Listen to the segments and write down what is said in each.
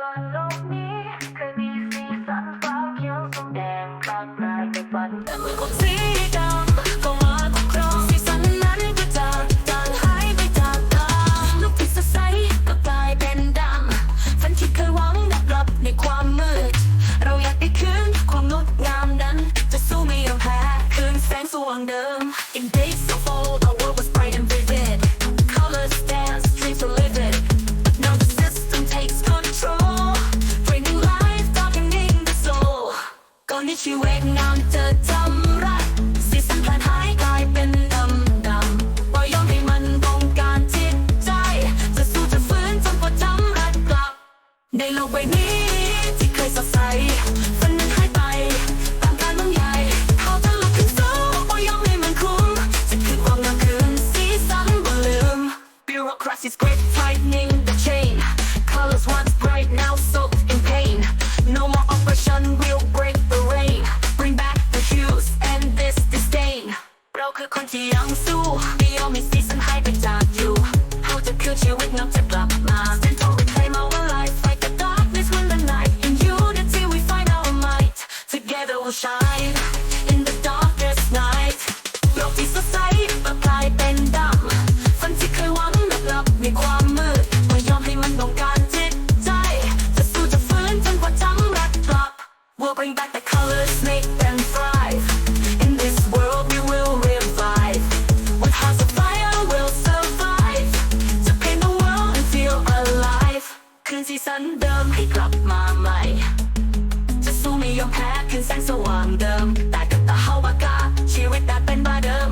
ก่อนโลกนี้เคยมีสีสันฟ้าเขียวส้มแดงกลางกลายเป็นฝันสีดำก็มาคุ้มครองสีสันนั้นก็จางจางหายไปจากตาลูกที่สดใสก็กลายเป็นดำฝันที่เคยหวังดับกลับในความมืด เราอยากได้คืนความงดงามนั้น จะสู้ไม่ยอมแพ้คืนแสงสว่างเดิม In days of old ในโลกใบนี้ ที่เคยสดใสฝันนั้นหายไป ตามการเมืองใหญ่เขาจะลุกขึ้นสู้ปล่อยยอมให้มันคุ้มจะคือความงามคืนสีสันบ่ลืม Bureaucracy's great tightening the chain colors once bright now soaked in pain no more oppression will break the rain bring back the hues and this disdain เราคือคนที่ยังสู้ไม่ยอมให้สีสันหายไปจากอยู่เขาจะคือชีวิตนับจะกลับมา Stand มให้กลับมาใหม่ จะสู้ไม่ยอมแพ้คืนแสงสว่างเดิม แต่กับตาเฮาวากาชีวิตแต่เป็นบาเดิม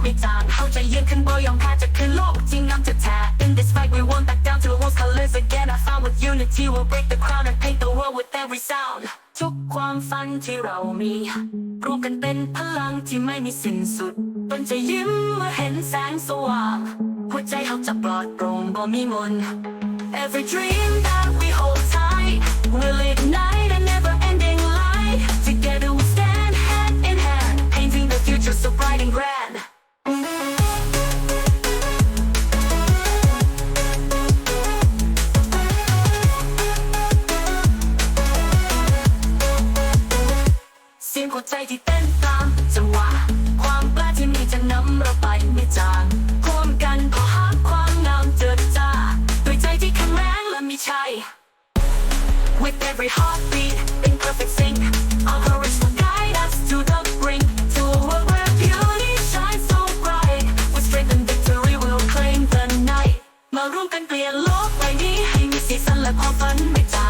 สันให้โลกไม่จางเขาจยืนขึ้นบ่ยอมแพ้จะคืนโลกจริงงามจะแท้ In this fight we won't back down to the world's colors again I found with unity we'll break the crown and paint the world with every sound ทุกความฝันที่เรามีรวมกันเป็นพลังที่ไม่มีสิ้นสุดตนจะยิ้มเมื่อเห็นแสงสว่างหัวใจเขาจะปลอดโปร่งบ่มีมน Every dream that we hold tight will ignite หัวใจที่เต้นตามจังหวะ ความกล้าที่มีจะนำเราไปไม่จางร่วมกันพอหาความงามเจิดจ้าด้วยใจที่แข็งแรงและมีชัย With every heartbeat in perfect sync Our courage will guide us to the brink To a world where beauty shines so bright With strength and victory we'll claim the night มาร่วมกันเปลี่ยนโลกใบนี้ให้มีสีสันและความฝันไม่จาง